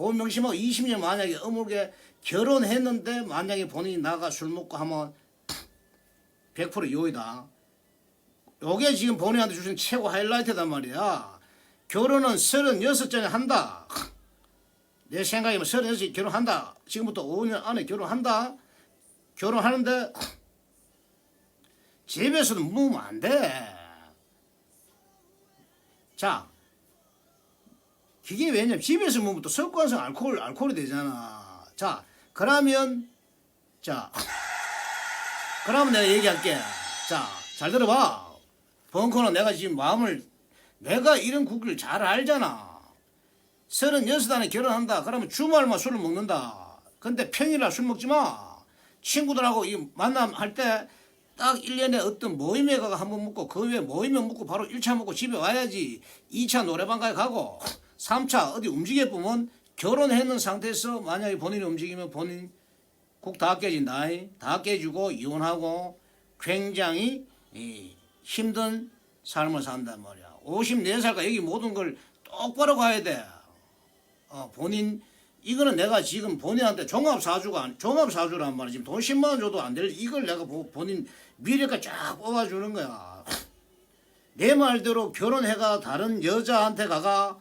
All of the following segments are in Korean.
고 명심하고 20년 만약에 어묵에 결혼했는데 만약에 본인이 나가 술 먹고 하면 100% 요이다. 요게 지금 본인한테 주신 최고 하이라이트단 말이야. 결혼은 36전에 한다. 내 생각이면 36에 결혼한다. 지금부터 5년 안에 결혼한다. 결혼하는데 집에서도 묵으면 안 돼. 자, 그게 왜냐면 집에서 묵으면 또 습관성 알코올, 알코올이 되잖아. 자, 그러면, 자, 그러면 내가 얘기할게. 자, 잘 들어봐. 벙커는 내가 지금 마음을, 내가 이런 국기를 잘 알잖아. 서른여섯 안에 결혼한다. 그러면 주말만 술을 먹는다. 근데 평일날 술 먹지 마. 친구들하고 이 만남할 때 딱 1년에 어떤 모임에 가가 한 번 먹고 그 외에 모임에 먹고 바로 1차 먹고 집에 와야지 2차 노래방 가에 가고 3차 어디 움직여 보면 결혼했는 상태에서 만약에 본인이 움직이면 본인 국다 깨진다. 다 깨지고 이혼하고 굉장히 이 힘든 삶을 산단 말이야. 54살까 여기 모든 걸 똑바로 가야 돼. 어, 본인 이거는 내가 지금 본인한테 종합사주가 종합사주란 말이야. 지금 돈 10만 원 줘도 안 될 이걸 내가 보- 본인 미래가 쫙 뽑아주는 거야. 내 말대로 결혼해가 다른 여자한테 가가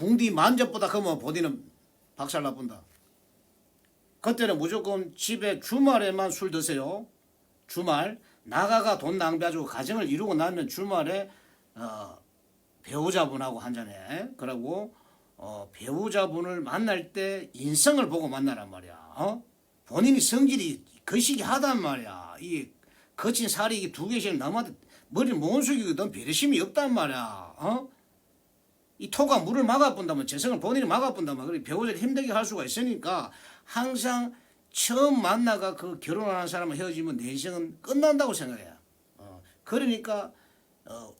궁디 만접보다 그러면 본인은 박살 나쁜다. 그때는 무조건 집에 주말에만 술 드세요. 주말 나가가 돈 낭비하고 가정을 이루고 나면 주말에 어, 배우자분하고 한 잔해. 그러고 어, 배우자분을 만날 때 인성을 보고 만나란 말이야. 어? 본인이 성질이 거시기 하단 말이야. 이 거친 살이 두 개씩 남한테 머리 못 숙이거든 배려심이 없단 말이야. 어? 이 토가 물을 막아본다면 재성을 본인이 막아본다면 그래 배우자를 힘들게 할 수가 있으니까 항상 처음 만나가 그 결혼하는 사람을 헤어지면 내성은 끝난다고 생각해요. 어, 그러니까 어,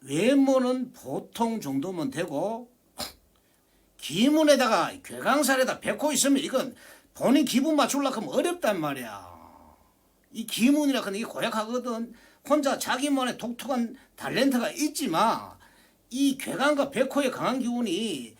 외모는 보통 정도면 되고 기문에다가 괴강살에다 백호 있으면 이건 본인 기분 맞추려고 하면 어렵단 말이야. 이 기문이라 하는 게 고약하거든. 혼자 자기만의 독특한 탤런트가 있지만 이 괴강과 백호의 강한 기운이